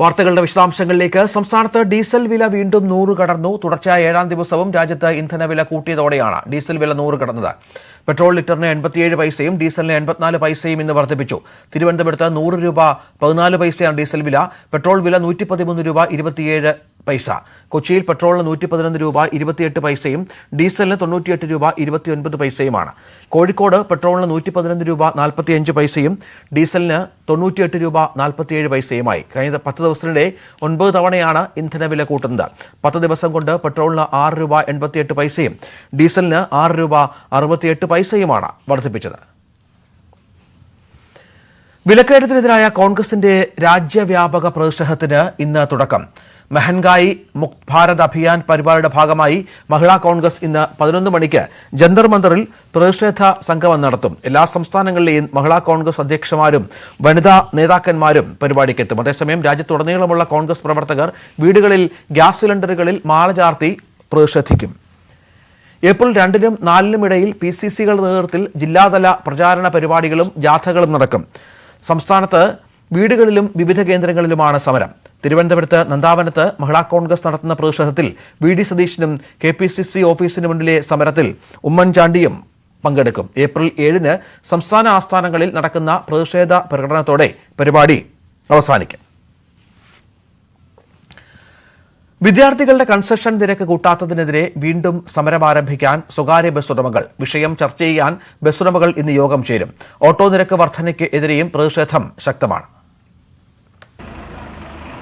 വാർത്തകളുടെ വിശദാംശങ്ങളിലേക്ക്. സംസ്ഥാനത്ത് ഡീസൽ വില വീണ്ടും നൂറ് കടന്നു. തുടർച്ചയായ ഏഴാം ദിവസവും രാജ്യത്ത് ഇന്ധനവില കൂട്ടിയതോടെയാണ് ഡീസൽ വില നൂറ് കടന്നത്. പെട്രോൾ ലിറ്ററിന് എൺപത്തിയേഴ് പൈസയും ഡീസലിന് എൺപത്തിനാല് പൈസയും ഇന്ന് വർദ്ധിപ്പിച്ചു. തിരുവനന്തപുരത്ത് നൂറ് രൂപ പതിനാല് പൈസയാണ് ഡീസൽ വില. പെട്രോൾ വില നൂറ്റി പതിമൂന്ന് രൂപ ഇരുപത്തിയേഴ് പൈസ. കൊച്ചിയിൽ പെട്രോളിന് നൂറ്റി പതിനൊന്ന് രൂപ ഇരുപത്തിയെട്ട് പൈസയും ഡീസലിന് തൊണ്ണൂറ്റിയെട്ട് രൂപ ഇരുപത്തിയൊൻപത് പൈസയുമാണ്. കോഴിക്കോട് പെട്രോളിന് നൂറ്റി പതിനൊന്ന് രൂപ നാൽപ്പത്തിയഞ്ച് പൈസയും ഡീസലിന് തൊണ്ണൂറ്റിയെട്ട് രൂപ നാൽപ്പത്തിയേഴ് പൈസയുമായി. കഴിഞ്ഞ പത്ത് ദിവസത്തിനിടെ ഒൻപത് തവണയാണ് ഇന്ധനവില കൂട്ടുന്നത്. പത്ത് ദിവസം കൊണ്ട് പെട്രോളിന് ആറ് രൂപ എൺപത്തിയെട്ട് പൈസയും ഡീസലിന് ആറ് രൂപ അറുപത്തിയെട്ട് പൈസയുമാണ് വർദ്ധിപ്പിച്ചത്. വിലക്കയറ്റത്തിനെതിരായ കോൺഗ്രസിന്റെ രാജ്യവ്യാപക പ്രതിഷേധത്തിന് ഇന്ന് തുടക്കം. മെഹൻഗായി മുക്ത് ഭാരത് അഭിയാൻ പരിപാടിയുടെ ഭാഗമായി മഹിളാ കോൺഗ്രസ് ഇന്ന് പതിനൊന്ന് മണിക്ക് ജന്തർ മന്ദറിൽ പ്രതിഷേധ സംഗമം നടത്തും. എല്ലാ സംസ്ഥാനങ്ങളിലെയും മഹിളാ കോൺഗ്രസ് അധ്യക്ഷമാരും വനിതാ നേതാക്കന്മാരും പരിപാടിക്കെത്തും. അതേസമയം രാജ്യത്തുടനീളമുള്ള കോൺഗ്രസ് പ്രവർത്തകർ വീടുകളിൽ ഗ്യാസ് സിലിണ്ടറുകളിൽ മാല ചാർത്തി പ്രതിഷേധിക്കും. ഏപ്രിൽ രണ്ടിനും നാലിനും ഇടയിൽ പി സി സികളുടെ നേതൃത്വത്തിൽ ജില്ലാതല പ്രചാരണ പരിപാടികളും ജാഥകളും നടക്കും. സംസ്ഥാനത്ത് വീടുകളിലും വിവിധ കേന്ദ്രങ്ങളിലുമാണ് സമരം. തിരുവനന്തപുരത്ത് നന്ദാവനത്ത് മഹിളാ കോൺഗ്രസ് നടത്തുന്ന പ്രതിഷേധത്തിൽ വി ഡി സതീശനും കെ പി സി സി ഓഫീസിന് മുന്നിലെ സമരത്തിൽ ഉമ്മൻചാണ്ടിയും പങ്കെടുക്കും. ഏപ്രിൽ ഏഴിന് സംസ്ഥാന ആസ്ഥാനങ്ങളിൽ നടക്കുന്ന പ്രതിഷേധ പ്രകടനത്തോടെ പരിപാടി അവസാനിക്കും. വിദ്യാർത്ഥികളുടെ കൺസെഷൻ നിരക്ക് കൂട്ടാത്തതിനെതിരെ വീണ്ടും സമരം ആരംഭിക്കാൻ സ്വകാര്യ ബസ് ഉടമകൾ. വിഷയം ചർച്ച ചെയ്യാൻ ബസ് ഉടമകൾ ഇന്ന് യോഗം ചേരും. ഓട്ടോ നിരക്ക് വർധനയ്ക്ക് എതിരെയും പ്രതിഷേധം ശക്തമാണ്.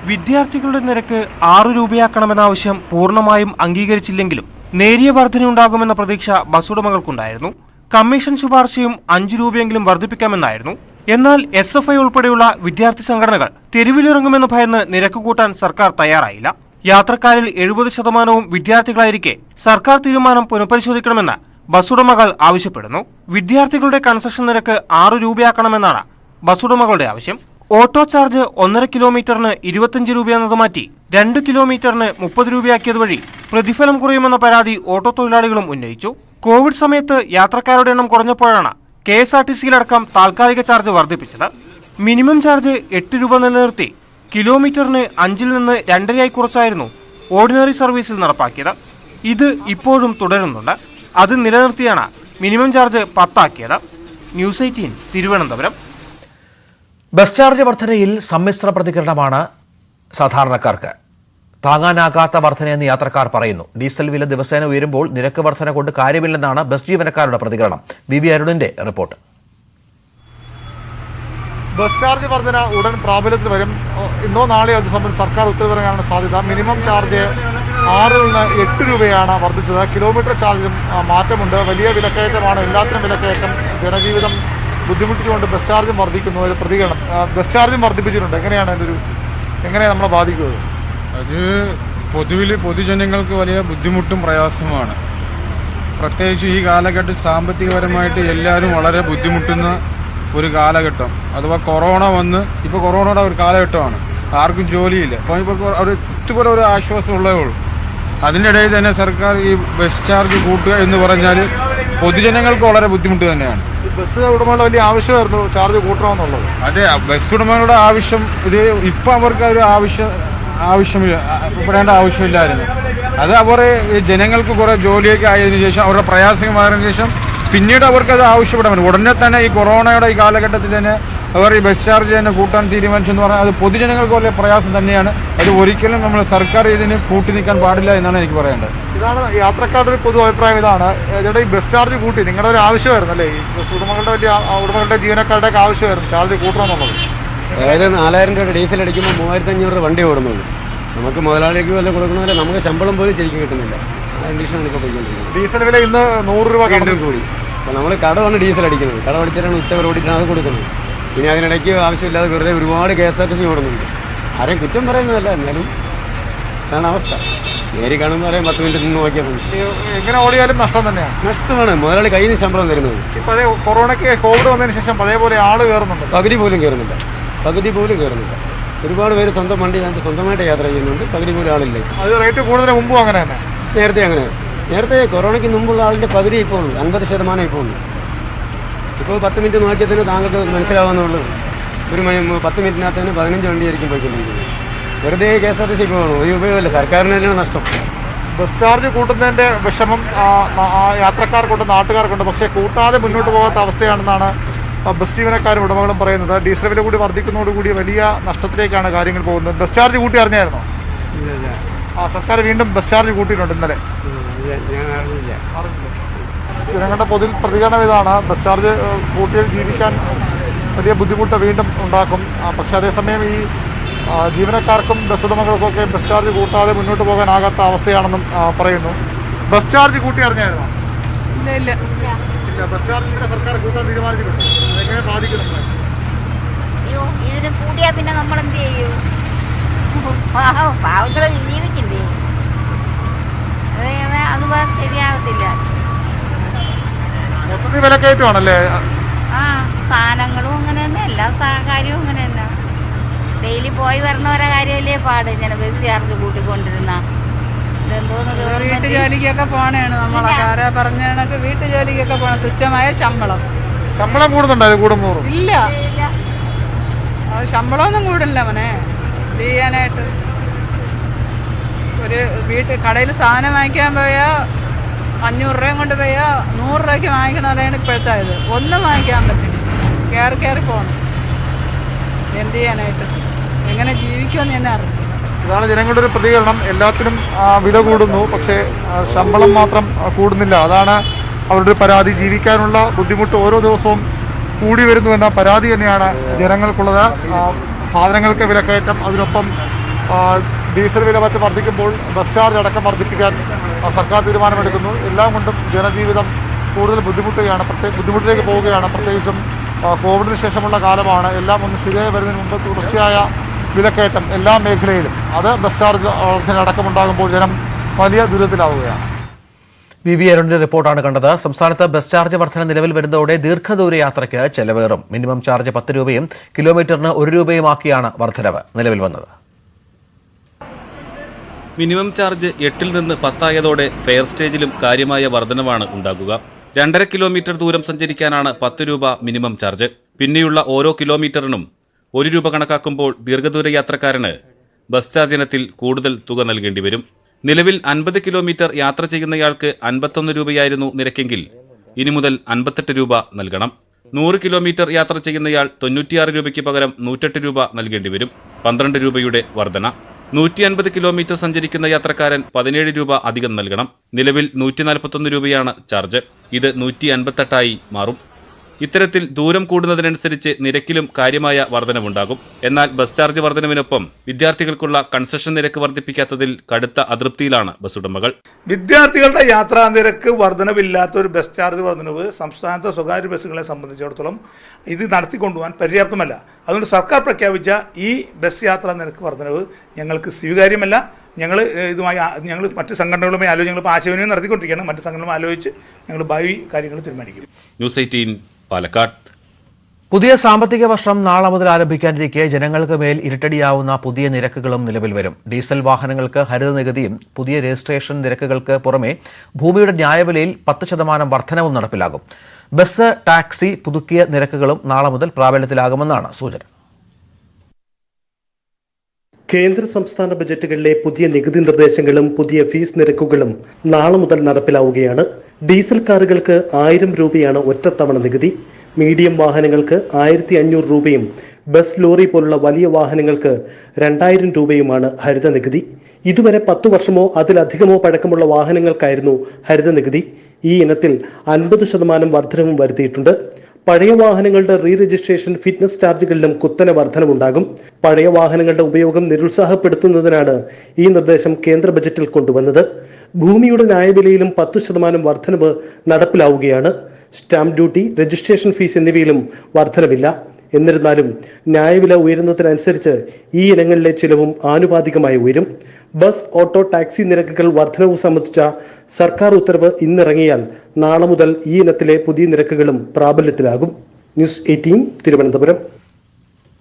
വിദ്യാർത്ഥികളുടെ നിരക്ക് ആറ് രൂപയാക്കണമെന്ന ആവശ്യം പൂർണമായും അംഗീകരിച്ചില്ലെങ്കിലും നേരിയ വർധനയുണ്ടാകുമെന്ന പ്രതീക്ഷ ബസ് ഉടമകൾക്കുണ്ടായിരുന്നു. കമ്മീഷൻ ശുപാർശയും അഞ്ചു രൂപയെങ്കിലും വർദ്ധിപ്പിക്കാമെന്നായിരുന്നു. എന്നാൽ എസ് എഫ് ഐ ഉൾപ്പെടെയുള്ള വിദ്യാർത്ഥി സംഘടനകൾ തെരുവിലിറങ്ങുമെന്ന് ഭയന്ന് നിരക്ക് കൂട്ടാൻ സർക്കാർ തയ്യാറായില്ല. യാത്രക്കാരിൽ എഴുപത് ശതമാനവും വിദ്യാർത്ഥികളായിരിക്കെ സർക്കാർ തീരുമാനം പുനഃപരിശോധിക്കണമെന്ന് ബസ് ഉടമകൾ ആവശ്യപ്പെടുന്നു. വിദ്യാർത്ഥികളുടെ കൺസെഷൻ നിരക്ക് ആറ് രൂപയാക്കണമെന്നാണ് ബസ് ഉടമകളുടെ ആവശ്യം. ഓട്ടോ ചാർജ് ഒന്നര കിലോമീറ്ററിന് ഇരുപത്തിയഞ്ച് രൂപയെന്നത് മാറ്റി രണ്ട് കിലോമീറ്ററിന് മുപ്പത് രൂപയാക്കിയത് വഴി പ്രതിഫലം കുറയുമെന്ന പരാതി ഓട്ടോ തൊഴിലാളികളും ഉന്നയിച്ചു. കോവിഡ് സമയത്ത് യാത്രക്കാരുടെ എണ്ണം കുറഞ്ഞപ്പോഴാണ് കെ എസ് ആർ ടി സിയിലടക്കം താൽക്കാലിക ചാർജ് വർദ്ധിപ്പിച്ചത്. മിനിമം ചാർജ് എട്ട് രൂപ നിലനിർത്തി കിലോമീറ്ററിന് അഞ്ചിൽ നിന്ന് രണ്ടരയായി കുറച്ചായിരുന്നു ഓർഡിനറി സർവീസിൽ നടപ്പാക്കിയത്. ഇത് ഇപ്പോഴും തുടരുന്നുണ്ട്. അത് നിലനിർത്തിയാണ് minimum charge പത്താക്കിയത്. News eighteen Thiruvananthapuram. Bus charge വർധനയിൽ സമ്മിശ്ര പ്രതികരണമാണ് സാധാരണക്കാർക്ക്. താങ്ങാനാകാത്ത വർധനയെന്ന് യാത്രക്കാർ പറയുന്നു. ഡീസൽ വില ദിവസേന ഉയരുമ്പോൾ നിരക്ക് വർധന കൊണ്ട് കാര്യമില്ലെന്നാണ് ബസ് ജീവനക്കാരുടെ പ്രതികരണം. വി വി അരുണിന്റെ റിപ്പോർട്ട്. ബസ് ചാർജ് വർധന ഉടൻ പ്രാബല്യത്തിൽ വരും. ഇന്നോ നാളെയോ അത് സംബന്ധിച്ച് സർക്കാർ ഉത്തരവിറങ്ങാനാണ് സാധ്യത. മിനിമം ചാർജ് ആറിൽ നിന്ന് എട്ട് രൂപയാണ് വർദ്ധിച്ചത്. കിലോമീറ്റർ ചാർജിലും മാറ്റമുണ്ട്. വലിയ വിലക്കയറ്റമാണ്. എല്ലാത്തിനും വിലക്കയറ്റം. ജനജീവിതം ബുദ്ധിമുട്ടിച്ചുകൊണ്ട് ബസ് ചാർജ് വർദ്ധിക്കുന്നു ഒരു പ്രതികരണം. ബസ് ചാർജും വർദ്ധിപ്പിച്ചിട്ടുണ്ട്. എങ്ങനെയാണ് അതിന്റെ ഒരു എങ്ങനെയാണ് നമ്മളെ ബാധിക്കുന്നത്? അത് പൊതുവിൽ പൊതുജനങ്ങൾക്ക് വലിയ ബുദ്ധിമുട്ടും പ്രയാസവുമാണ്. പ്രത്യേകിച്ച് ഈ കാലഘട്ടം സാമ്പത്തികപരമായിട്ട് എല്ലാവരും വളരെ ബുദ്ധിമുട്ടുന്ന ഒരു കാലഘട്ടം. അഥവാ കൊറോണ വന്ന് ഇപ്പോൾ കൊറോണയുടെ ഒരു കാലഘട്ടമാണ്. ആർക്കും ജോലിയില്ല. അപ്പോൾ ഇപ്പോൾ ഒരു ഇതുപോലെ ഒരു ആശ്വാസം ഉള്ളേ. അതിന്റെ ഇടയിൽ തന്നെ സർക്കാർ ഈ ബസ് ചാർജ് കൂട്ടുക എന്ന് പറഞ്ഞാൽ പൊതുജനങ്ങൾക്ക് വളരെ ബുദ്ധിമുട്ട് തന്നെയാണ്. ബസ് ഉടമകളുടെ വലിയ ആവശ്യമായിരുന്നു ചാർജ് കൂട്ടണമെന്നുള്ളത്. അതെ ബസ് ഉടമകളുടെ ആവശ്യം ഇത് ഇപ്പം അവർക്ക് ഒരു ആവശ്യം ആവശ്യമില്ല പെടേണ്ട ആവശ്യമില്ലായിരുന്നു. അത് അവർ ജനങ്ങൾക്ക് കുറേ ജോലിയൊക്കെ ആയതിനു ശേഷം അവരുടെ പ്രയാസം മാറിയതിനു ശേഷം പിന്നീട് അവർക്ക് അത് ആവശ്യപ്പെടാൻ പറ്റും. ഉടനെ തന്നെ ഈ കൊറോണയുടെ ഈ കാലഘട്ടത്തിൽ തന്നെ അവർ ഈ ബസ് ചാർജ് തന്നെ കൂട്ടാൻ തീരുമാനിച്ചെന്ന് പറഞ്ഞാൽ അത് പൊതുജനങ്ങൾക്ക് വലിയ പ്രയാസം തന്നെയാണ്. അത് ഒരിക്കലും നമ്മൾ സർക്കാർ ഇതിന് കൂട്ടി നിൽക്കാൻ പാടില്ല എന്നാണ് എനിക്ക് പറയേണ്ടത്. ഇതാണ് യാത്രക്കാരുടെ ഒരു പൊതു അഭിപ്രായം. ഇതാണ്. ചേട്ടാ ഈ ബസ് ചാർജ് കൂട്ടി. നിങ്ങളുടെ ഒരു ആവശ്യമായിരുന്നു അല്ലേ? ഈ ബസ് ഉടമകളുടെ വലിയ ഉടമകളുടെ ജീവനക്കാരുടെ ഒക്കെ ആവശ്യമായിരുന്നു ചാർജ് കൂട്ടണമെന്നുള്ളത് അതായത് നാലായിരം രൂപ ഡീസൽ അടിക്കുമ്പോൾ മൂവായിരത്തി അഞ്ഞൂറ് രൂപ വണ്ടി ഓടുന്നുണ്ട് നമുക്ക് മുതലാളിക്ക് വല്ല കൊടുക്കണമല്ലോ നമുക്ക് ശമ്പളം പോലും ശരിക്കും കിട്ടുന്നില്ല. കണ്ടീഷനാണ് ഇപ്പോൾ പോയിക്കൊണ്ടിരിക്കുന്നത് ഡീസൽ വില ഇന്ന് നൂറ് രൂപ കടന്നു. കൂടി. അപ്പോൾ നമ്മൾ കടമാണ് ഡീസൽ അടിക്കുന്നത്. കട അടിച്ചിട്ടാണ് ഉച്ച വരെ ഓടിയിട്ടാണ് അത് കൊടുക്കുന്നത്. പിന്നെ അതിനിടയ്ക്ക് ആവശ്യമില്ലാതെ വെറുതെ ഒരുപാട് K S R T C ഓടുന്നുണ്ട്. ആരെയും കുറ്റം പറയുന്നതല്ല എന്നാലും അതാണ് അവസ്ഥ. നേരി കാണുമെന്ന് പറയാൻ പത്ത് മിനിറ്റ് നിന്ന് നോക്കിയാൽ മതി. എങ്ങനെ ഓടിയാലും നഷ്ടം തന്നെയാണ്. നഷ്ടമാണ്. മുതലാളി കയ്യിൽ നിന്ന് ശമ്പളം തരുന്നത്. പഴയ കൊറോണയ്ക്ക് കോവിഡ് വന്നതിന് ശേഷം പഴയ പോലെ ആൾ കയറുന്നുണ്ട്? പകുതി പോലും കയറുന്നില്ല. പകുതി പോലും കയറുന്നില്ല. ഒരുപാട് പേര് സ്വന്തം വണ്ടി ഞാൻ സ്വന്തമായിട്ട് യാത്ര ചെയ്യുന്നുണ്ട്. പകുതി പോലും ആളില്ല. അത് റേറ്റ് കൂടുതൽ മുമ്പും അങ്ങനെ തന്നെ. നേരത്തെ അങ്ങനെ. നേരത്തെ കൊറോണയ്ക്ക് മുമ്പുള്ള ആളിന്റെ പകുതി ഇപ്പോൾ ഉള്ളൂ. അൻപത് ശതമാനം ഇപ്പോൾ ഉള്ളൂ. ഇപ്പോൾ പത്ത് മിനിറ്റ് നോക്കിയതിന് താങ്കൾക്ക് മനസ്സിലാവുന്നുള്ളൂ. ഒരു മണി പത്ത് മിനിറ്റിനകത്ത് തന്നെ പതിനഞ്ച് വണ്ടിയായിരിക്കും പോയിക്കൊണ്ടിരിക്കുന്നത്. വെറുതെ കെ എസ് ആർ ടി സിക്ക് പോകണം ഒരു ഉപയോഗമില്ല. സർക്കാരിന് തന്നെയാണ് നഷ്ടം. ബസ് ചാർജ് കൂട്ടുന്നതിന്റെ വിഷമം യാത്രക്കാർക്കുണ്ട് നാട്ടുകാർക്കുണ്ട്. പക്ഷേ കൂട്ടാതെ മുന്നോട്ട് പോകാത്ത അവസ്ഥയാണെന്നാണ് ബസ് ജീവനക്കാരും ഉടമകളും പറയുന്നത്. ഡീസൽ വില കൂടി വർദ്ധിക്കുന്നതോടുകൂടി വലിയ നഷ്ടത്തിലേക്കാണ് കാര്യങ്ങൾ പോകുന്നത്. ബസ് ചാർജ് കൂട്ടി അറിഞ്ഞായിരുന്നോ? ആ സർക്കാർ വീണ്ടും ബസ് ചാർജ് കൂട്ടിയിട്ടുണ്ട് ഇന്നലെ. ജനങ്ങളുടെ പൊതു പ്രതികരണം ഇതാണ്. ബസ് ചാർജ് കൂട്ടിയത് ജീവിക്കാൻ വലിയ ബുദ്ധിമുട്ട് വീണ്ടും ഉണ്ടാക്കും. പക്ഷേ അതേസമയം ഈ ജീവനക്കാർക്കും ബസ് ഉടമകൾക്കൊക്കെ ബസ് ചാർജ് കൂട്ടാതെ മുന്നോട്ട് പോകാനാകാത്ത അവസ്ഥയാണെന്നും പറയുന്നു. ബസ് ചാർജ് കൂട്ടി അറിഞ്ഞായിരുന്നോ? ഇല്ല ഇല്ല. ബസ് ചാർജ് സർക്കാർ കൂട്ടാൻ തീരുമാനിച്ചിട്ടുണ്ട്. അയ്യോ ഇതിന് കൂടിയാ പിന്നെ നമ്മൾ എന്ത് ചെയ്യും? പാവം പാവങ്ങൾ ജീവിക്കണ്ടേ അത് ഇങ്ങനെ അത് വ- ശരിയാവത്തില്ല. മൊത്തത്തിൽ വിലക്കയറ്റമാണല്ലേ? ആ സാധനങ്ങളും അങ്ങനെ തന്നെ എല്ലാ കാര്യവും അങ്ങനെ തന്നെ. ഡെയിലി പോയി വരണവരെ കാര്യമല്ലേ പാട്. ഇങ്ങനെ ബസ് ചാർജ് കൂട്ടിക്കൊണ്ടിരുന്ന. വീട്ടുജോലിക്കൊക്കെ പോണേണ് നമ്മളെ പറഞ്ഞ കണക്ക് വീട്ടുജോലിക്കൊക്കെ പോണ തുച്ഛമായ ശമ്പളം. ശമ്പളം കൂടുന്നുണ്ടോ? കൂടുമ്പോ ഇല്ല. ശമ്പളമൊന്നും കൂടില്ല മോനെ. ഇത് ചെയ്യാനായിട്ട്. ഒരു വീട്ടിൽ കടയിൽ സാധനം വാങ്ങിക്കാൻ പോയാൽ അഞ്ഞൂറ് രൂപയും കൊണ്ട് പോയാൽ നൂറ് രൂപയ്ക്ക് വാങ്ങിക്കണതാണ് ഇപ്പോഴത്തെ ഇത് ഒന്നും വാങ്ങിക്കാൻ പറ്റില്ല. കയറി കയറി പോകണം എന്ത് ചെയ്യാനായിട്ട്? എങ്ങനെ ജീവിക്കുമെന്ന് അറിയില്ല ഇതാണ് ജനങ്ങളുടെ ഒരു പ്രതികരണം. എല്ലാത്തിനും വില കൂടുന്നു. പക്ഷേ ശമ്പളം മാത്രം കൂടുന്നില്ല. അതാണ് അവരുടെ പരാതി. ജീവിക്കാനുള്ള ബുദ്ധിമുട്ട് ഓരോ ദിവസവും കൂടി വരുന്നു എന്ന പരാതി തന്നെയാണ് ജനങ്ങൾക്കുള്ളത്. സാധനങ്ങൾക്ക് വിലക്കയറ്റം അതിനൊപ്പം ഡീസൽ വില മറ്റ് വർദ്ധിക്കുമ്പോൾ ബസ് ചാർജ് അടക്കം വർദ്ധിപ്പിക്കാൻ സർക്കാർ തീരുമാനമെടുക്കുന്നു. എല്ലാം കൊണ്ടും ജനജീവിതം കൂടുതൽ ബുദ്ധിമുട്ടുകയാണ്. പ്രത്യേക ബുദ്ധിമുട്ടിലേക്ക് പോവുകയാണ്. പ്രത്യേകിച്ചും കോവിഡിന് ശേഷമുള്ള കാലമാണ്. എല്ലാം ഒന്ന് ശരിയായി വരുന്നതിന് മുമ്പ് തുടർച്ചയായ വിലക്കയറ്റം എല്ലാ മേഖലയിലും. അത് ബസ് ചാർജ് വർധന അടക്കമുണ്ടാകുമ്പോൾ ജനം വലിയ ദുരിതത്തിലാവുകയാണ്. വി വി അരുണിന്റെ റിപ്പോർട്ടാണ് കണ്ടത്. സംസ്ഥാനത്ത് ബസ് ചാർജ് വർധന നിലവിൽ വരുന്നതോടെ ദീർഘദൂര യാത്രയ്ക്ക് ചെലവേറും. മിനിമം ചാർജ് പത്ത് രൂപയും കിലോമീറ്ററിന് ഒരു രൂപയുമാക്കിയാണ് വർധനവ് നിലവിൽ വന്നത്. മിനിമം ചാർജ് എട്ടിൽ നിന്ന് പത്തായതോടെ ഫെയർ സ്റ്റേജിലും കാര്യമായ വർധനവാണ് ഉണ്ടാകുക. രണ്ടര കിലോമീറ്റർ ദൂരം സഞ്ചരിക്കാനാണ് പത്ത് രൂപ മിനിമം ചാർജ്. പിന്നെയുള്ള ഓരോ കിലോമീറ്ററിനും ഒരു രൂപ കണക്കാക്കുമ്പോൾ ദീർഘദൂര യാത്രക്കാരന് ബസ് ചാർജ് ഇനത്തിൽ കൂടുതൽ തുക നൽകേണ്ടി വരും. നിലവിൽ അൻപത് കിലോമീറ്റർ യാത്ര ചെയ്യുന്നയാൾക്ക് അൻപത്തൊന്ന് രൂപയായിരുന്നു നിരക്കെങ്കിൽ ഇനി മുതൽ അൻപത്തെട്ട് രൂപ നൽകണം. നൂറ് കിലോമീറ്റർ യാത്ര ചെയ്യുന്നയാൾ തൊണ്ണൂറ്റിയാറ് രൂപയ്ക്ക് പകരം നൂറ്റെട്ട് രൂപ നൽകേണ്ടി വരും. പന്ത്രണ്ട് രൂപയുടെ വർധന. നൂറ്റി അൻപത് കിലോമീറ്റർ സഞ്ചരിക്കുന്ന യാത്രക്കാരൻ പതിനേഴ് രൂപ അധികം നൽകണം. നിലവിൽ നൂറ്റി നാൽപ്പത്തൊന്ന് രൂപയാണ് ചാർജ്. ഇത് നൂറ്റി അൻപത്തെട്ടായി മാറും. ഇത്തരത്തിൽ ദൂരം കൂടുന്നതിനനുസരിച്ച് നിരക്കിലും കാര്യമായ വർധനവുണ്ടാകും. എന്നാൽ ബസ് ചാർജ് വർധനവിനൊപ്പം വിദ്യാർത്ഥികൾക്കുള്ള കൺസെഷൻ നിരക്ക് വർദ്ധിപ്പിക്കാത്തതിൽ കടുത്ത അതൃപ്തിയിലാണ് ബസ് ഉടമകൾ. വിദ്യാർത്ഥികളുടെ യാത്രാ നിരക്ക് വർധനവില്ലാത്ത ഒരു ബസ് ചാർജ് വർധനവ് സംസ്ഥാനത്തെ സ്വകാര്യ ബസ്സുകളെ സംബന്ധിച്ചിടത്തോളം ഇത് നടത്തിക്കൊണ്ടുപോകാൻ പര്യാപ്തമല്ല. അതുകൊണ്ട് സർക്കാർ പ്രഖ്യാപിച്ച ഈ ബസ് യാത്രാ നിരക്ക് വർധനവ് ഞങ്ങൾക്ക് സ്വീകാര്യമല്ല. ഞങ്ങൾ ഇതുമായി ഞങ്ങൾ മറ്റ് സംഘടനകളുമായി ആലോചിച്ച് ഞങ്ങൾ ആശയവിനിമയം നടത്തിക്കൊണ്ടിരിക്കുകയാണ്. മറ്റ് സംഘടനകളും ആലോചിച്ച് ഞങ്ങൾ ഭാവി കാര്യങ്ങൾ തീരുമാനിക്കും. News eighteen Palakkad. പുതിയ സാമ്പത്തിക വർഷം നാളെ മുതൽ ആരംഭിക്കാനിരിക്കെ ജനങ്ങൾക്ക് മേൽ ഇരട്ടടിയാവുന്ന പുതിയ നിരക്കുകളും നിലവിൽ വരും. ഡീസൽ വാഹനങ്ങൾക്ക് ഹരിത നികുതിയും പുതിയ രജിസ്ട്രേഷൻ നിരക്കുകൾക്ക് പുറമെ ഭൂമിയുടെ ന്യായവിലയിൽ പത്ത് ശതമാനം വർധനവും നടപ്പിലാകും. ബസ് ടാക്സി പുതുക്കിയ നിരക്കുകളും നാളെ മുതൽ പ്രാബല്യത്തിലാകുമെന്നാണ് സൂചന. കേന്ദ്ര സംസ്ഥാന ബജറ്റുകളിലെ പുതിയ നികുതി നിർദ്ദേശങ്ങളും പുതിയ ഫീസ് നിരക്കുകളും നാളെ മുതൽ നടപ്പിലാവുകയാണ്. ഡീസൽ കാറുകൾക്ക് ആയിരം രൂപയാണ് ഒറ്റത്തവണ നികുതി. മീഡിയം വാഹനങ്ങൾക്ക് ആയിരത്തി അഞ്ഞൂറ് രൂപയും ബസ് ലോറി പോലുള്ള വലിയ വാഹനങ്ങൾക്ക് രണ്ടായിരം രൂപയുമാണ് ഹരിത നികുതി. ഇതുവരെ പത്തു വർഷമോ അതിലധികമോ പഴക്കമുള്ള വാഹനങ്ങൾക്കായിരുന്നു ഹരിത നികുതി. ഈ ഇനത്തിൽ അൻപത് ശതമാനം വർധനവും വരുത്തിയിട്ടുണ്ട്. പഴയ വാഹനങ്ങളുടെ റീ രജിസ്ട്രേഷൻ ഫിറ്റ്നസ് ചാർജുകളിലും കുത്തനെ വർധനവുണ്ടാകും പഴയ വാഹനങ്ങളുടെ ഉപയോഗം നിരുത്സാഹപ്പെടുത്തുന്നതിനാണ് ഈ നിർദ്ദേശം കേന്ദ്ര ബജറ്റിൽ കൊണ്ടുവന്നത്. ഭൂമിയുടെ ന്യായവിലയിലും പത്തു ശതമാനം വർധനവ് നടപ്പിലാവുകയാണ്. സ്റ്റാമ്പ് ഡ്യൂട്ടി രജിസ്ട്രേഷൻ ഫീസ് എന്നിവയിലും വർധനവില്ല. എന്നിരുന്നാലും ന്യായവില ഉയരുന്നതിനനുസരിച്ച് ഈ ഇനങ്ങളിലെ ചിലവും ആനുപാതികമായി ഉയരും. ബസ് ഓട്ടോ ടാക്സി നിരക്കുകൾ വർധനവ് സംബന്ധിച്ച സർക്കാർ ഉത്തരവ് ഇന്നിറങ്ങിയാൽ നാളെ മുതൽ ഈ ഇനത്തിലെ പുതിയ നിരക്കുകളും പ്രാബല്യത്തിലാകും. News eighteen Thiruvananthapuram.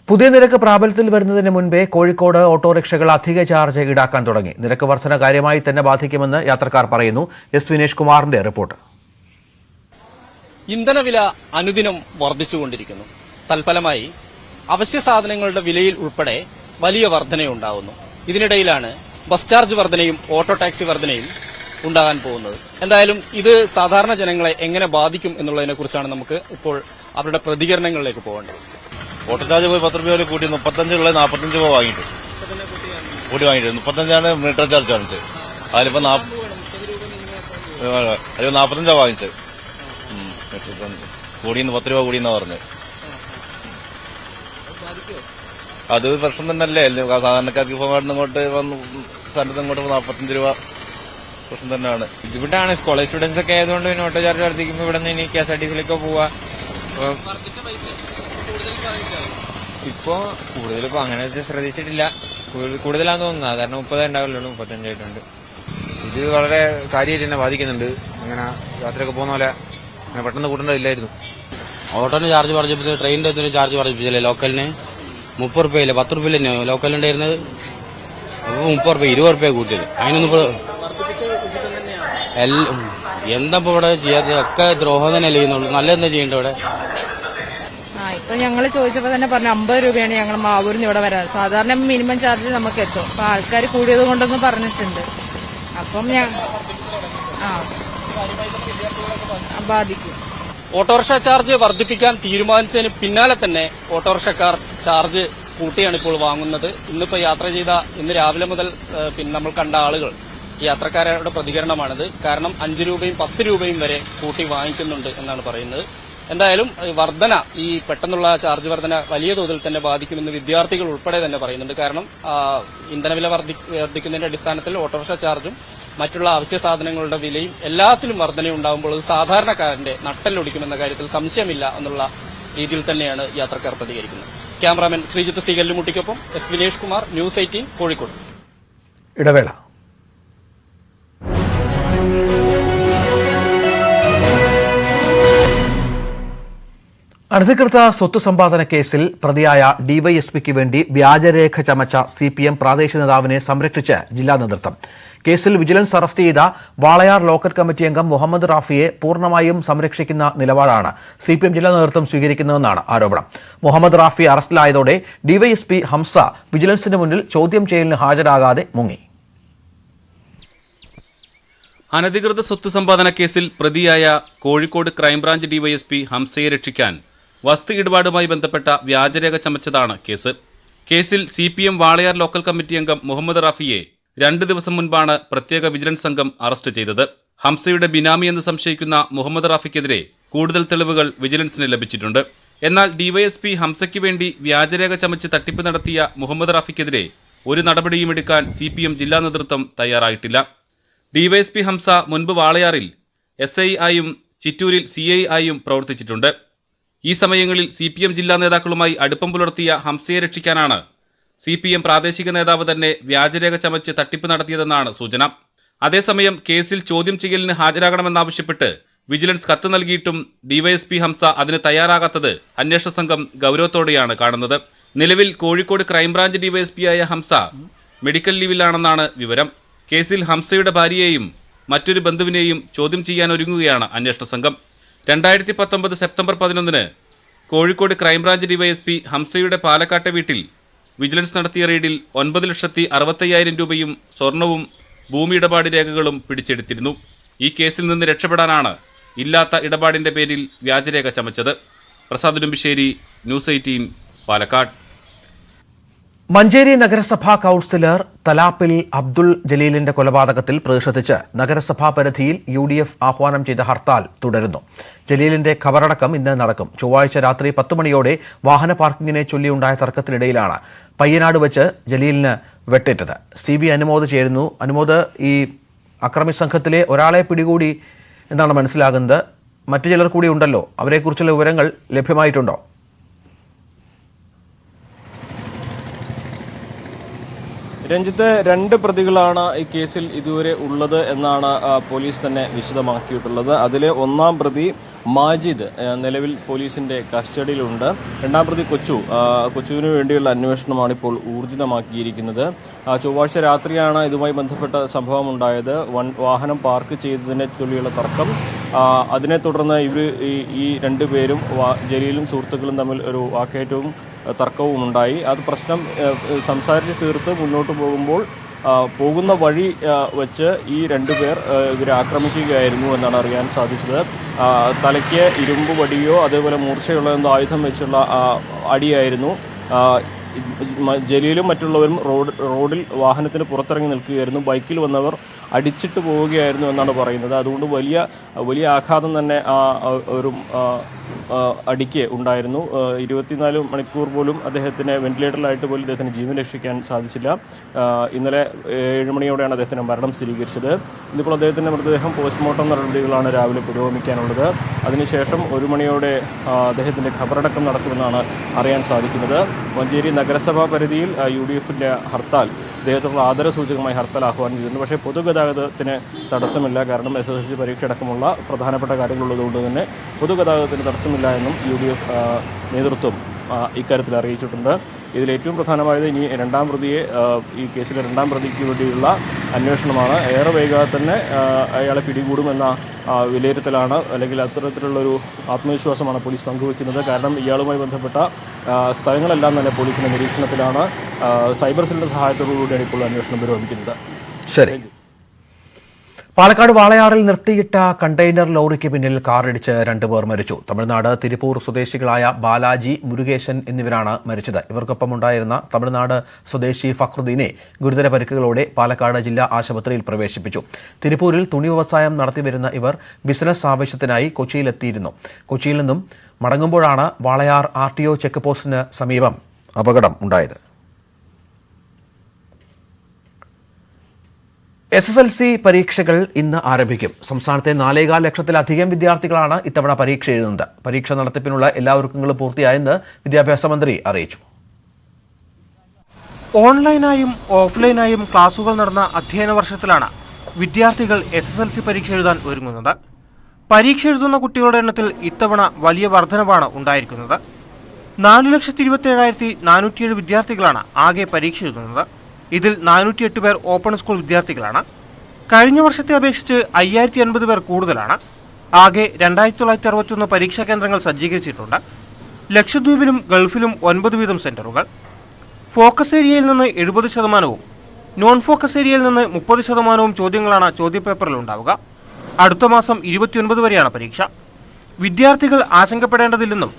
പുതിയ നിരക്ക് പ്രാബല്യത്തിൽ വരുന്നതിന് മുൻപേ കോഴിക്കോട് ഓട്ടോറിക്ഷകൾ അധിക ചാർജ് ഈടാക്കാൻ തുടങ്ങി. നിരക്ക് വർധന കാര്യമായി തന്നെ ബാധിക്കുമെന്ന് യാത്രക്കാർ പറയുന്നു. എസ് വിനേഷ് കുമാറിന്റെ റിപ്പോർട്ട്. ഇന്ധനവില അനുദിനം വർദ്ധിച്ചുകൊണ്ടിരിക്കുന്നു. തൽഫലമായി അവശ്യ സാധനങ്ങളുടെ വിലയിൽ ഉൾപ്പെടെ വലിയ വർധനയുണ്ടാവുന്നു. ഇതിനിടയിലാണ് ബസ് ചാർജ് വർധനയും ഓട്ടോ ടാക്സി വർധനയും ഉണ്ടാകാൻ പോകുന്നത്. എന്തായാലും ഇത് സാധാരണ ജനങ്ങളെ എങ്ങനെ ബാധിക്കും എന്നുള്ളതിനെ കുറിച്ചാണ് നമുക്ക് ഇപ്പോൾ അവരുടെ പ്രതികരണങ്ങളിലേക്ക് പോകേണ്ടത്. ഓട്ടോ ചാർജ് പോയി പത്ത് രൂപ കൂട്ടി മുപ്പത്തഞ്ചുള്ള നാൽപ്പത്തഞ്ച് രൂപ വാങ്ങിയിട്ട്. കൂട്ടി വാങ്ങിയിട്ട് മുപ്പത്തഞ്ചാണ് മീറ്റർ ചാർജ് വാങ്ങിച്ചത്. അതിലിപ്പോ നാ- അതിലിപ്പോ നാൽപ്പത്തഞ്ചാ വാങ്ങിച്ചത്. കൂടിയെന്ന് പത്ത് രൂപ കൂടിയെന്നാ പറഞ്ഞത്. അത് പ്രശ്നം തന്നെയല്ലേ. അല്ലേ? സാധാരണക്കാർക്ക് ഇപ്പൊ ഇങ്ങോട്ട് വന്ന് സ്ഥലത്ത് ഇങ്ങോട്ട് നാൽപ്പത്തഞ്ച് രൂപ പ്രശ്നം തന്നെയാണ്. ബുദ്ധിമുട്ടാണ് കോളേജ് സ്റ്റുഡൻസ് ഒക്കെ ആയതുകൊണ്ട് പിന്നെ ഓട്ടോ ചാർജ് വർദ്ധിക്കുമ്പോൾ ഇവിടെ നിന്ന് ഇനി കെ എസ് ആർ ടി സിയിലേക്ക് പോവാ. ഇപ്പോ കൂടുതൽ ഇപ്പൊ അങ്ങനെ ശ്രദ്ധിച്ചിട്ടില്ല. കൂടുതൽ- കൂടുതലാന്ന് തോന്നുന്നു. കാരണം മുപ്പതേ ഉണ്ടാവില്ലല്ലോ മുപ്പത്തഞ്ചായിട്ടുണ്ട് ഇത് വളരെ കാര്യമായിട്ട് തന്നെ ബാധിക്കുന്നുണ്ട്. അങ്ങനെ യാത്രയൊക്കെ പോകുന്ന പോലെ അങ്ങനെ പെട്ടെന്ന് കൂട്ടേണ്ടതില്ലായിരുന്നു ഓട്ടോന് ചാർജ് വർദ്ധിപ്പിച്ചത് ട്രെയിനിന്റെ ഇതിന് ചാർജ് വർദ്ധിപ്പിച്ചില്ലേ ലോക്കലിന് മുപ്പത് റുപ്യയില്ല പത്ത് റുപ്യയില്ല ലോക്കലിൽ ലോക്കലുണ്ടായിരുന്നത് അപ്പോൾ മുപ്പത് റുപ്യ ഇരുപത് റുപ്യ കൂട്ടിയത്. അതിനൊന്നും ഇപ്പോൾ എല്ലാം എന്താ ഇപ്പോൾ ഇവിടെ ചെയ്യാത്തത്? ഒക്കെ ദ്രോഹം തന്നെ ചെയ്യുന്നുള്ളൂ. നല്ല എന്താ ചെയ്യേണ്ടത് ഇവിടെ? ആ ഇപ്പൊ ഞങ്ങൾ ചോദിച്ചപ്പോ തന്നെ പറഞ്ഞു അമ്പത് രൂപയാണ് ഞങ്ങൾ മാവൂരിന്ന് ഇവിടെ വരാൻ സാധാരണ മിനിമം ചാർജ് നമുക്ക് എത്തും. അപ്പൊ ആൾക്കാർ കൂടിയത് കൊണ്ടൊന്ന് പറഞ്ഞിട്ടുണ്ട്. അപ്പം ഞാൻ ആ ബാധിക്കും. ഓട്ടോറിക്ഷ ചാർജ് വർദ്ധിപ്പിക്കാൻ തീരുമാനിച്ചതിന് പിന്നാലെ തന്നെ ഓട്ടോറിക്ഷക്കാർ ചാർജ് കൂട്ടിയാണ് ഇപ്പോൾ വാങ്ങുന്നത്. ഇന്നിപ്പോൾ യാത്ര ചെയ്ത ഇന്ന് രാവിലെ മുതൽ പിന്നെ നമ്മൾ കണ്ട ആളുകൾ യാത്രക്കാരുടെ പ്രതികരണമാണിത്. കാരണം അഞ്ച് രൂപയും പത്ത് രൂപയും വരെ കൂട്ടി വാങ്ങിക്കുന്നുണ്ട് എന്നാണ് പറയുന്നത്. എന്തായാലും വർധന ഈ പെട്ടെന്നുള്ള ചാർജ് വർധന വലിയ തോതിൽ തന്നെ ബാധിക്കുമെന്ന് വിദ്യാർത്ഥികൾ ഉൾപ്പെടെ തന്നെ പറയുന്നുണ്ട്. കാരണം ഇന്ധനവില വർദ്ധി വർദ്ധിക്കുന്നതിന്റെ അടിസ്ഥാനത്തിൽ ഓട്ടോറിക്ഷ ചാർജും മറ്റുള്ള അവശ്യ സാധനങ്ങളുടെ വിലയും എല്ലാത്തിലും വർധനയുണ്ടാകുമ്പോൾ അത് സാധാരണക്കാരന്റെ നട്ടലൊടിക്കുമെന്ന കാര്യത്തിൽ സംശയമില്ല എന്നുള്ള രീതിയിൽ തന്നെയാണ് യാത്രക്കാർ പ്രതികരിക്കുന്നത്. Cameraman Sreejith C കല്ലുമുട്ടിക്കൊപ്പം S Vinesh Kumar news eighteen Kozhikode. ഇടവേള. അനധികൃത സ്വത്ത് സമ്പാദന കേസിൽ പ്രതിയായ ഡിവൈഎസ്പിക്ക് വേണ്ടി വ്യാജരേഖ ചമച്ച സി പി എം പ്രാദേശിക നേതാവിനെ സംരക്ഷിച്ച് ജില്ലാ നേതൃത്വം. കേസിൽ വിജിലൻസ് അറസ്റ്റ് ചെയ്ത വാളയാർ ലോക്കൽ കമ്മിറ്റി അംഗം മുഹമ്മദ് റാഫിയെ പൂർണമായും സംരക്ഷിക്കുന്ന നിലപാടാണ് സി പി എം ജില്ലാ നേതൃത്വം സ്വീകരിക്കുന്നതെന്നാണ് ആരോപണം. മുഹമ്മദ് റാഫി അറസ്റ്റിലായതോടെ ഡിവൈഎസ്പി ഹംസ വിജിലൻസിന് മുന്നിൽ ചോദ്യം ചെയ്യലിന് ഹാജരാകാതെ മുങ്ങി. അനധികൃത സ്വത്ത് സമ്പാദന കേസിൽ പ്രതിയായ കോഴിക്കോട് ക്രൈംബ്രാഞ്ച് ഡിവൈഎസ്പി ഹംസയെ രക്ഷിക്കാൻ വസ്തു ഇടപാടുമായി ബന്ധപ്പെട്ട വ്യാജരേഖ ചമച്ചതാണ് കേസ്. കേസിൽ C P M Walayar local committee അംഗം മുഹമ്മദ് റാഫിയെ രണ്ട് ദിവസം മുൻപാണ് പ്രത്യേക വിജിലൻസ് സംഘം അറസ്റ്റ് ചെയ്തത്. ഹംസയുടെ ബിനാമി എന്ന് സംശയിക്കുന്ന മുഹമ്മദ് റാഫിക്കെതിരെ കൂടുതൽ തെളിവുകൾ വിജിലൻസിന് ലഭിച്ചിട്ടുണ്ട്. എന്നാൽ ഡിവൈഎസ്പി ഹംസയ്ക്ക് വേണ്ടി വ്യാജരേഖ ചമച്ച് തട്ടിപ്പ് നടത്തിയ മുഹമ്മദ് റാഫിക്കെതിരെ ഒരു നടപടിയും എടുക്കാൻ സി പി എം ജില്ലാ നേതൃത്വം തയ്യാറായിട്ടില്ല. ഡിവൈഎസ്പി ഹംസ മുൻപ് വാളയാറിൽ എസ് ഐ ആയും ചിറ്റൂരിൽ സി ഐ ആയും പ്രവർത്തിച്ചിട്ടുണ്ട്. ഈ സമയങ്ങളിൽ സി പി എം ജില്ലാ നേതാക്കളുമായി അടുപ്പം പുലർത്തിയ ഹംസയെ രക്ഷിക്കാനാണ് സി പി എം പ്രാദേശിക നേതാവ് തന്നെ വ്യാജരേഖ ചമച്ച് തട്ടിപ്പ് നടത്തിയതെന്നാണ് സൂചന. അതേസമയം കേസിൽ ചോദ്യം ചെയ്യലിന് ഹാജരാകണമെന്നാവശ്യപ്പെട്ട് വിജിലൻസ് കത്ത് നൽകിയിട്ടും ഡിവൈഎസ്പി ഹംസ അതിന് തയ്യാറാകാത്തത് അന്വേഷണ സംഘം ഗൗരവത്തോടെയാണ് കാണുന്നത്. നിലവിൽ കോഴിക്കോട് ക്രൈംബ്രാഞ്ച് ഡിവൈഎസ്പിയായ ഹംസ മെഡിക്കൽ ലീവിലാണെന്നാണ് വിവരം. കേസിൽ ഹംസയുടെ ഭാര്യയെയും മറ്റൊരു ബന്ധുവിനെയും ചോദ്യം ചെയ്യാൻ ഒരുങ്ങുകയാണ് അന്വേഷണ സംഘം. രണ്ടായിരത്തി പത്തൊമ്പത് സെപ്റ്റംബർ പതിനൊന്നിന് കോഴിക്കോട് ക്രൈംബ്രാഞ്ച് ഡിവൈഎസ്പി ഹംസയുടെ പാലക്കാട്ടെ വീട്ടിൽ വിജിലൻസ് നടത്തിയ റെയ്ഡിൽ ഒൻപത് ലക്ഷത്തി അറുപത്തയ്യായിരം രൂപയും സ്വർണവും ഭൂമി ഇടപാട് രേഖകളും പിടിച്ചെടുത്തിരുന്നു. ഈ കേസിൽ നിന്ന് രക്ഷപ്പെടാനാണ് ഇല്ലാത്ത ഇടപാടിന്റെ പേരിൽ വ്യാജരേഖ ചമച്ചത്. Prasad Udumbissery news eighteen Palakkad. Manjeri നഗരസഭാ കൌൺസിലർ തലാപ്പിൽ അബ്ദുൾ ജലീലിന്റെ കൊലപാതകത്തിൽ പ്രതിഷേധിച്ച് നഗരസഭാ പരിധിയിൽ യു ഡി എഫ് ആഹ്വാനം ചെയ്ത ഹർത്താൽ തുടരുന്നു. ജലീലിന്റെ ഖബറടക്കം ഇന്ന് നടക്കും. ചൊവ്വാഴ്ച രാത്രി പത്ത് മണിയോടെ വാഹന പാർക്കിങ്ങിനെ ചൊല്ലിയുണ്ടായ തർക്കത്തിനിടയിലാണ് പയ്യനാട് വെച്ച് ജലീലിന് വെട്ടേറ്റത്. സി ബി അനുമോദ് ചേരുന്നു. അനുമോദ് ഈ അക്രമി സംഘത്തിലെ ഒരാളെ പിടികൂടി എന്നാണ് മനസ്സിലാകുന്നത്. മറ്റു ചിലർ കൂടി ഉണ്ടല്ലോ. അവരെക്കുറിച്ചുള്ള വിവരങ്ങൾ ലഭ്യമായിട്ടുണ്ടോ? രഞ്ജിത്ത് രണ്ട് പ്രതികളാണ് ഈ കേസിൽ ഇതുവരെ ഉള്ളത് എന്നാണ് പോലീസ് തന്നെ വിശദമാക്കിയിട്ടുള്ളത്. അതിലെ ഒന്നാം പ്രതി മാജിദ് നിലവിൽ പോലീസിന്റെ കസ്റ്റഡിയിലുണ്ട്. രണ്ടാം പ്രതി കൊച്ചു കൊച്ചുവിന് വേണ്ടിയുള്ള അന്വേഷണമാണ് ഇപ്പോൾ ഊർജിതമാക്കിയിരിക്കുന്നത്. ചൊവ്വാഴ്ച രാത്രിയാണ് ഇതുമായി ബന്ധപ്പെട്ട സംഭവം ഉണ്ടായത് വൺ വാഹനം പാർക്ക് ചെയ്തതിനെ ചൊല്ലിയുള്ള തർക്കം. അതിനെ തുടർന്ന് ഇവർ ഈ രണ്ടുപേരും ജലീലും സുഹൃത്തുക്കളും തമ്മിൽ ഒരു വാക്കേറ്റവും തർക്കവും ഉണ്ടായി. അത് പ്രശ്നം സംസാരിച്ച് തീർത്ത് മുന്നോട്ട് പോകുമ്പോൾ പോകുന്ന വഴി വെച്ച് ഈ രണ്ടു പേർ ഇവരെ ആക്രമിക്കുകയായിരുന്നു എന്നാണ് അറിയാൻ സാധിച്ചത്. തലയ്ക്ക് ഇരുമ്പ് വടിയോ അതേപോലെ മൂർച്ചയുള്ള എന്തോ ആയുധം വെച്ചുള്ള അടിയായിരുന്നു. ജലീലും മറ്റുള്ളവരും റോഡ് റോഡിൽ വാഹനത്തിന് പുറത്തിറങ്ങി നിൽക്കുകയായിരുന്നു. ബൈക്കിൽ വന്നവർ അടിച്ചിട്ട് പോവുകയായിരുന്നു എന്നാണ് പറയുന്നത്. അതുകൊണ്ട് വലിയ വലിയ ആഘാതം തന്നെ ആ ഒരു അടിക്ക് ഉണ്ടായിരുന്നു. ഇരുപത്തിനാല് മണിക്കൂർ പോലും അദ്ദേഹത്തിന് വെന്റിലേറ്ററിലായിട്ട് പോലും അദ്ദേഹത്തിന് ജീവൻ രക്ഷിക്കാൻ സാധിച്ചില്ല. ഇന്നലെ ഏഴ് മണിയോടെയാണ് അദ്ദേഹത്തിന് മരണം സ്ഥിരീകരിച്ചത്. ഇന്നിപ്പോൾ അദ്ദേഹത്തിന്റെ മൃതദേഹം പോസ്റ്റ്മോർട്ടം നടപടികളാണ് രാവിലെ പുരോഗമിക്കാനുള്ളത്. അതിനുശേഷം ഒരു മണിയോടെ അദ്ദേഹത്തിന്റെ ഖബറടക്കം നടക്കുമെന്നാണ് അറിയാൻ സാധിക്കുന്നത്. മഞ്ചേരി നഗരസഭാ പരിധിയിൽ യു ഡി എഫിന്റെ ഹർത്താൽ അദ്ദേഹത്തോടുള്ള ആദരസൂചകമായി ഹർത്താൽ ആഹ്വാനം ചെയ്തിരുന്നു. പക്ഷേ പൊതുഗതാഗതത്തിന് തടസ്സമില്ല. കാരണം എസ് എസ് എൽ സി പരീക്ഷ അടക്കമുള്ള പ്രധാനപ്പെട്ട കാര്യങ്ങളുള്ളതുകൊണ്ട് തന്നെ പൊതുഗതാഗതത്തിന് തടസ്സമില്ല. എന്നും യു ഡി എഫ് നേതൃത്വം ഇക്കാര്യത്തിൽ അറിയിച്ചിട്ടുണ്ട്. ഇതിലേറ്റവും പ്രധാനമായത് ഇനി രണ്ടാം പ്രതിയെ ഈ കേസിലെ രണ്ടാം പ്രതിക്ക് വേണ്ടിയുള്ള അന്വേഷണമാണ്. ഏറെ വൈകാതെ തന്നെ അയാളെ പിടികൂടുമെന്ന വിലയിരുത്തലാണ്. അല്ലെങ്കിൽ അത്തരത്തിലുള്ളൊരു ആത്മവിശ്വാസമാണ് പോലീസ് പങ്കുവയ്ക്കുന്നത് കാരണം ഇയാളുമായി ബന്ധപ്പെട്ട സ്ഥലങ്ങളെല്ലാം തന്നെ പോലീസിന്റെ നിരീക്ഷണത്തിലാണ്. സൈബർ സെല്ലിന്റെ സഹായത്തോടുകൂടിയാണ് ഇപ്പോൾ അന്വേഷണം പുരോഗമിക്കുന്നത്. ശരി. പാലക്കാട് വാളയാറിൽ നിർത്തിയിട്ട കണ്ടെയ്നർ ലോറിക്ക് പിന്നിൽ കാറിടിച്ച് രണ്ടുപേർ മരിച്ചു. തമിഴ്നാട് തിരുപ്പൂർ സ്വദേശികളായ ബാലാജി മുരുകേശൻ എന്നിവരാണ് മരിച്ചത്. ഇവർക്കൊപ്പമുണ്ടായിരുന്ന തമിഴ്നാട് സ്വദേശി ഫക്രുദ്ദീനെ ഗുരുതര പരിക്കുകളോടെ പാലക്കാട് ജില്ലാ ആശുപത്രിയിൽ പ്രവേശിപ്പിച്ചു. തിരുപ്പൂരിൽ തുണി വ്യവസായം നടത്തിവരുന്ന ഇവർ ബിസിനസ് ആവശ്യത്തിനായി കൊച്ചിയിലെത്തിയിരുന്നു. കൊച്ചിയിൽ നിന്നും മടങ്ങുമ്പോഴാണ് Walayar R T O check പോസ്റ്റിന് സമീപം അപകടം ഉണ്ടായത്. എസ് എസ് എൽ സി പരീക്ഷകൾ ഇന്ന് ആരംഭിക്കും. സംസ്ഥാനത്തെ നാലേകാൽ ലക്ഷത്തിലധികം വിദ്യാർത്ഥികളാണ് ഇത്തവണ പരീക്ഷ എഴുതുന്നത്. പരീക്ഷ നടത്തിപ്പിനുള്ള എല്ലാ ഒരുക്കങ്ങളും പൂർത്തിയായെന്ന് വിദ്യാഭ്യാസ മന്ത്രി അറിയിച്ചു. ഓൺലൈനായും ഓഫ്ലൈനായും ക്ലാസുകൾ നടന്ന അധ്യയന വർഷത്തിലാണ് വിദ്യാർത്ഥികൾ എസ് എസ് എൽ സി പരീക്ഷ എഴുതാൻ ഒരുങ്ങുന്നത്. പരീക്ഷ എഴുതുന്ന കുട്ടികളുടെ എണ്ണത്തിൽ ഇത്തവണ വലിയ വർധനവാണ് ഉണ്ടായിരിക്കുന്നത്. നാല് ലക്ഷത്തി ഇരുപത്തി ഏഴായിരത്തി നാനൂറ്റിയേഴ് വിദ്യാർത്ഥികളാണ് ആകെ പരീക്ഷ എഴുതുന്നത്. ഇതിൽ നാനൂറ്റിയെട്ട് പേർ ഓപ്പൺ സ്കൂൾ വിദ്യാർത്ഥികളാണ്. കഴിഞ്ഞ വർഷത്തെ അപേക്ഷിച്ച് അയ്യായിരത്തി അൻപത് പേർ കൂടുതലാണ്. ആകെ രണ്ടായിരത്തി തൊള്ളായിരത്തി അറുപത്തിയൊന്ന് പരീക്ഷാ കേന്ദ്രങ്ങൾ സജ്ജീകരിച്ചിട്ടുണ്ട്. ലക്ഷദ്വീപിലും ഗൾഫിലും ഒൻപത് വീതം സെന്ററുകൾ. ഫോക്കസ് ഏരിയയിൽ നിന്ന് എഴുപത് ശതമാനവും നോൺ ഫോക്കസ് ഏരിയയിൽ നിന്ന് മുപ്പത് ശതമാനവും ചോദ്യങ്ങളാണ് ചോദ്യപേപ്പറിൽ ഉണ്ടാവുക. അടുത്ത മാസം ഇരുപത്തിയൊൻപത് വരെയാണ് പരീക്ഷ. വിദ്യാർത്ഥികൾ ആശങ്കപ്പെടേണ്ടതില്ലെന്നും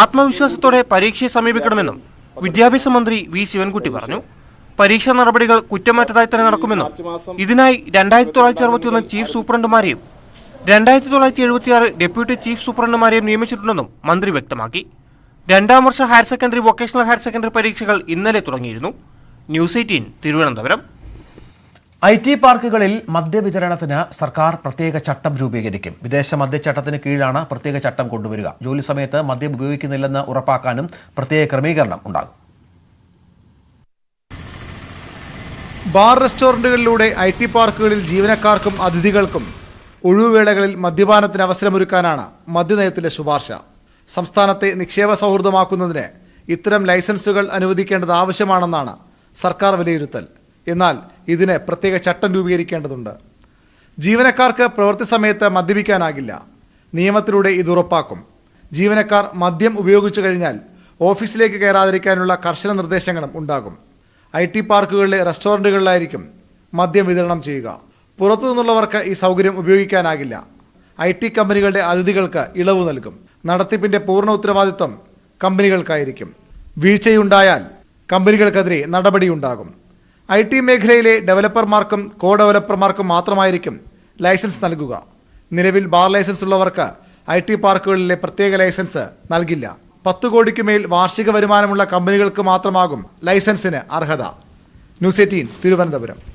ആത്മവിശ്വാസത്തോടെ പരീക്ഷയെ സമീപിക്കണമെന്നും വിദ്യാഭ്യാസ മന്ത്രി വി. ശിവൻകുട്ടി പറഞ്ഞു. പരീക്ഷാ നടപടികൾ കുറ്റമറ്റതായി തന്നെ നടക്കുമെന്നും ഇതിനായി രണ്ടായിരത്തി തൊള്ളായിരത്തി അറുപത്തിയൊന്ന് ചീഫ് സൂപ്രണ്ടുമാരെയും രണ്ടായിരത്തി തൊള്ളായിരത്തി എഴുപത്തിയാറ് ഡെപ്യൂട്ടി ചീഫ് സൂപ്രണ്ടുമാരെയും നിയമിച്ചിട്ടുണ്ടെന്നും മന്ത്രി വ്യക്തമാക്കി. രണ്ടാം വർഷ higher secondary vocational higher secondary പരീക്ഷകൾ ഇന്നലെ തുടങ്ങിയിരുന്നു. News eighteen Thiruvananthapuram. I T പാർക്കുകളിൽ മദ്യവിതരണത്തിന് സർക്കാർ പ്രത്യേക ചട്ടം രൂപീകരിക്കും. വിദേശ മദ്യച്ചട്ടത്തിന് കീഴിലാണ് പ്രത്യേക ചട്ടം കൊണ്ടുവരിക. ജോലി സമയത്ത് മദ്യം ഉപയോഗിക്കുന്നില്ലെന്ന് ഉറപ്പാക്കാനും പ്രത്യേക ക്രമീകരണം ഉണ്ടാകും. ബാർ റെസ്റ്റോറന്റുകളിലൂടെ ഐ ടി പാർക്കുകളിൽ ജീവനക്കാർക്കും അതിഥികൾക്കും ഒഴിവുവേളകളിൽ മദ്യപാനത്തിന് അവസരമൊരുക്കാനാണ് മദ്യനയത്തിലെ ശുപാർശ. സംസ്ഥാനത്തെ നിക്ഷേപ സൗഹൃദമാക്കുന്നതിന് ഇത്തരം ലൈസൻസുകൾ അനുവദിക്കേണ്ടത് ആവശ്യമാണെന്നാണ് സർക്കാർ വിലയിരുത്തൽ. എന്നാൽ ഇതിന് പ്രത്യേക ചട്ടം രൂപീകരിക്കേണ്ടതുണ്ട്. ജീവനക്കാർക്ക് പ്രവൃത്തി സമയത്ത് മദ്യപിക്കാനാകില്ല. നിയമത്തിലൂടെ ഇത് ഉറപ്പാക്കും. ജീവനക്കാർ മദ്യം ഉപയോഗിച്ചു കഴിഞ്ഞാൽ ഓഫീസിലേക്ക് കയറാതിരിക്കാനുള്ള കർശന നിർദ്ദേശങ്ങളും ഉണ്ടാകും. ഐ ടി പാർക്കുകളിലെ റെസ്റ്റോറന്റുകളിലായിരിക്കും മദ്യം വിതരണം ചെയ്യുക. പുറത്തു നിന്നുള്ളവർക്ക് ഈ സൗകര്യം ഉപയോഗിക്കാനാകില്ല. ഐ ടി കമ്പനികളുടെ അതിഥികൾക്ക് ഇളവ് നൽകും. നടത്തിപ്പിന്റെ പൂർണ ഉത്തരവാദിത്വം കമ്പനികൾക്കായിരിക്കും. വീഴ്ചയുണ്ടായാൽ കമ്പനികൾക്കെതിരെ നടപടിയുണ്ടാകും. ഐ ടി മേഖലയിലെ ഡെവലപ്പർമാർക്കും കോ ഡെവലപ്പർമാർക്കും മാത്രമായിരിക്കും ലൈസൻസ് നൽകുക. നിലവിൽ ബാർ ലൈസൻസ് ഉള്ളവർക്ക് ഐ ടി പാർക്കുകളിലെ പ്രത്യേക ലൈസൻസ് നൽകില്ല. പത്ത് കോടിക്ക് മേൽ വാർഷിക വരുമാനമുള്ള കമ്പനികൾക്ക് മാത്രമാകും ലൈസൻസിന് അർഹത. News eighteen Thiruvananthapuram.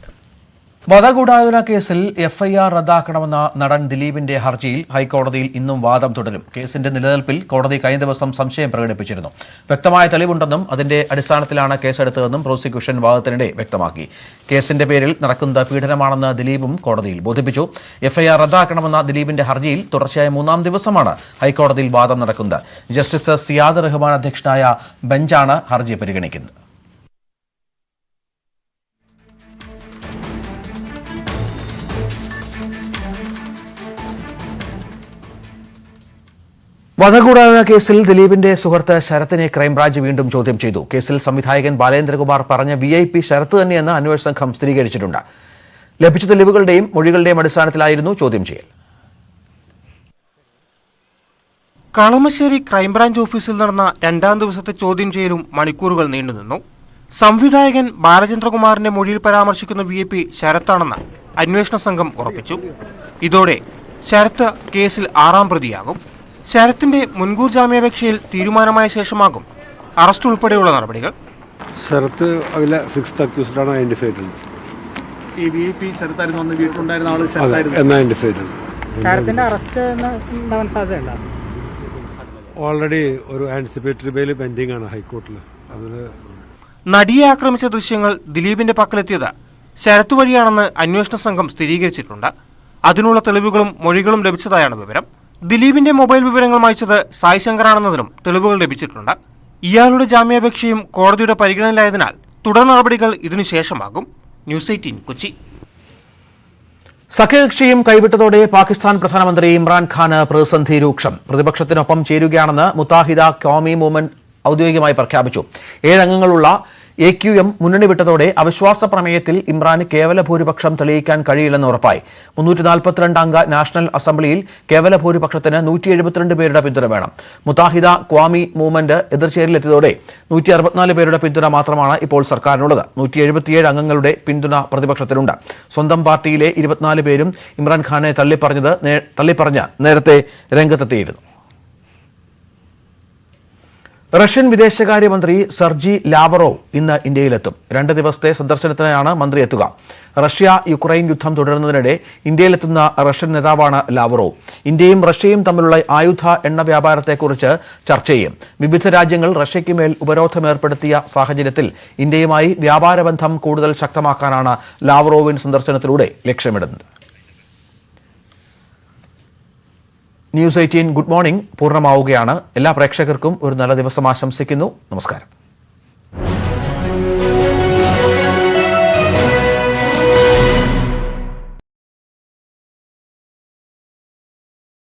വധഗൂഢാലോചന കേസിൽ എഫ്ഐആർ റദ്ദാക്കണമെന്ന നടൻ ദിലീപിന്റെ ഹർജിയിൽ ഹൈക്കോടതിയിൽ ഇന്നും വാദം തുടരും. കേസിന്റെ നിലനിൽപ്പിൽ കോടതി കഴിഞ്ഞ ദിവസം സംശയം പ്രകടിപ്പിച്ചിരുന്നു. വ്യക്തമായ തെളിവുണ്ടെന്നും അതിന്റെ അടിസ്ഥാനത്തിലാണ് കേസെടുത്തതെന്നും പ്രോസിക്യൂഷൻ വാദത്തിനിടെ വ്യക്തമാക്കി. കേസിന്റെ പേരിൽ നടക്കുന്നത് പീഡനമാണെന്ന് ദിലീപും കോടതിയിൽ ബോധിപ്പിച്ചു. എഫ്ഐആർ റദ്ദാക്കണമെന്ന ദിലീപിന്റെ ഹർജിയിൽ തുടർച്ചയായ മൂന്നാം ദിവസമാണ് ഹൈക്കോടതിയിൽ വാദം നടക്കുന്നത്. ജസ്റ്റിസ് സിയാദ് റഹ്മാൻ അധ്യക്ഷനായ ബെഞ്ചാണ് ഹർജി പരിഗണിക്കുന്നത്. വധകൂടാന കേസിൽ ദിലീപിന്റെ സുഹൃത്ത് ശരത്തിനെ ക്രൈംബ്രാഞ്ച് വീണ്ടും ചോദ്യം ചെയ്തു. കേസിൽ സംവിധായകൻ ബാലേന്ദ്രകുമാർ പറഞ്ഞ വി ഐ പി ശരത്ത് തന്നെയെന്ന് അന്വേഷണ സംഘം സ്ഥിരീകരിച്ചിട്ടുണ്ട്. ലഭിച്ച തെളിവുകളുടെയും മൊഴികളുടെയും അടിസ്ഥാനത്തിലായിരുന്നു ചോദ്യം ചെയ്യൽ. കളമശ്ശേരി ക്രൈംബ്രാഞ്ച് ഓഫീസിൽ നടന്ന രണ്ടാം ദിവസത്തെ ചോദ്യം ചെയ്യലും മണിക്കൂറുകൾ നീണ്ടുനിന്നു സംവിധായകൻ ബാലചന്ദ്രകുമാറിന്റെ മൊഴിയിൽ പരാമർശിക്കുന്ന വി ഐ പി ശരത്താണെന്ന് അന്വേഷണ സംഘം ഉറപ്പിച്ചു. ഇതോടെ ശരത്ത് കേസിൽ ആറാം പ്രതിയാകും. ശരത്തിന്റെ മുൻകൂർ ജാമ്യാപേക്ഷയിൽ തീരുമാനമായ ശേഷമാകും അറസ്റ്റ് ഉൾപ്പെടെയുള്ള നടപടികൾ. ശരത്ത് അതിലെ സിക്സ് അക്യൂസ്ഡാണ് ഐഡന്റിഫൈ ചെയ്തിട്ടുണ്ട്. ഈ വി ഐ പി സ്ഥലത്തായിരുന്നു അന്ന് വീട്ടിലുണ്ടായിരുന്ന ആൾ സ്ഥലത്തായിരുന്നു എന്ന് ഐഡന്റിഫൈ ശരത്തിന്റെ അറസ്റ്റ് ഉണ്ടാവാൻ സാധ്യതയുണ്ടോ? ഓൾറെഡി ഒരു ആൻസിപ്പേറ്ററി ബെയിൽ പെൻഡിങ് ആണ് ഹൈക്കോർട്ടിൽ അതിൽ നടിയെ ആക്രമിച്ച ദൃശ്യങ്ങൾ ദിലീപിന്റെ പക്കലെത്തിയത് ശരത്ത് വഴിയാണെന്ന് അന്വേഷണ സംഘം സ്ഥിരീകരിച്ചിട്ടുണ്ട്. അതിനുള്ള തെളിവുകളും മൊഴികളും ലഭിച്ചതായാണ് വിവരം. ദിലീപിന്റെ മൊബൈൽ വിവരങ്ങൾ മായ്ച്ചത് സായ് ശങ്കറാണെന്നതിനും തെളിവുകൾ ലഭിച്ചിട്ടുണ്ട്. ഇയാളുടെ ജാമ്യാപേക്ഷയും കോടതിയുടെ പരിഗണനയിലായതിനാൽ തുടർ നടപടികൾ ഇതിനുശേഷമാകും ന്യൂസ് എയ്റ്റീൻ കൊച്ചി. സഖ്യകക്ഷിയും കൈവിട്ടതോടെ പാകിസ്ഥാൻ പ്രധാനമന്ത്രി ഇമ്രാൻഖാന് പ്രതിസന്ധി രൂക്ഷം. പ്രതിപക്ഷത്തിനൊപ്പം ചേരുകയാണെന്ന് മുത്താഹിദ കോമി മൂവ്മെന്റ് ഔദ്യോഗികമായി പ്രഖ്യാപിച്ചു. ഏഴംഗങ്ങളുള്ള എ ക്യു എം മുന്നണി വിട്ടതോടെ അവിശ്വാസ പ്രമേയത്തിൽ ഇമ്രാന് കേവല ഭൂരിപക്ഷം തെളിയിക്കാൻ കഴിയില്ലെന്ന് ഉറപ്പായി. മുന്നൂറ്റി നാൽപ്പത്തിരണ്ട് അംഗ നാഷണൽ അസംബ്ലിയിൽ കേവല ഭൂരിപക്ഷത്തിന് നൂറ്റി എഴുപത്തിരണ്ട് പേരുടെ പിന്തുണ വേണം. മുതാഹിദ ക്വാമി മൂവ്മെന്റ് എതിർചേരിലെത്തിയതോടെ നൂറ്റി അറുപത്തിനാല് പേരുടെ പിന്തുണ മാത്രമാണ് ഇപ്പോൾ സർക്കാരിനുള്ളത്. നൂറ്റി എഴുപത്തിയേഴ് അംഗങ്ങളുടെ പിന്തുണ പ്രതിപക്ഷത്തിനുണ്ട് സ്വന്തം പാർട്ടിയിലെ ഇരുപത്തിനാല് പേരും ഇമ്രാൻഖാനെ തള്ളിപ്പറഞ്ഞത് തള്ളിപ്പറഞ്ഞ തള്ളിപ്പറഞ്ഞ് നേരത്തെ രംഗത്തെത്തിയിരുന്നു. റഷ്യൻ വിദേശകാര്യമന്ത്രി സർജി ലാവറോവ് ഇന്ന് ഇന്ത്യയിലെത്തും. രണ്ട് ദിവസത്തെ സന്ദർശനത്തിനാണ് മന്ത്രി എത്തുക. റഷ്യ യുക്രൈൻ യുദ്ധം തുടരുന്നതിനിടെ ഇന്ത്യയിലെത്തുന്ന റഷ്യൻ നേതാവാണ് ലാവറോവ്. ഇന്ത്യയും റഷ്യയും തമ്മിലുള്ള ആയുധ എണ്ണ വ്യാപാരത്തെക്കുറിച്ച് ചർച്ച ചെയ്യും. വിവിധ രാജ്യങ്ങൾ റഷ്യയ്ക്ക് മേൽ ഉപരോധം ഏർപ്പെടുത്തിയ സാഹചര്യത്തിൽ ഇന്ത്യയുമായി വ്യാപാര ബന്ധം കൂടുതൽ ശക്തമാക്കാനാണ് ലാവറോവിൻ സന്ദർശനത്തിലൂടെ ലക്ഷ്യമിടുന്നത്. ന്യൂസ് എയ്റ്റീൻ ഗുഡ് മോർണിംഗ് പൂർണമാവുകയാണ്. എല്ലാ പ്രേക്ഷകർക്കും ഒരു നല്ല ദിവസം ആശംസിക്കുന്നു. നമസ്കാരം.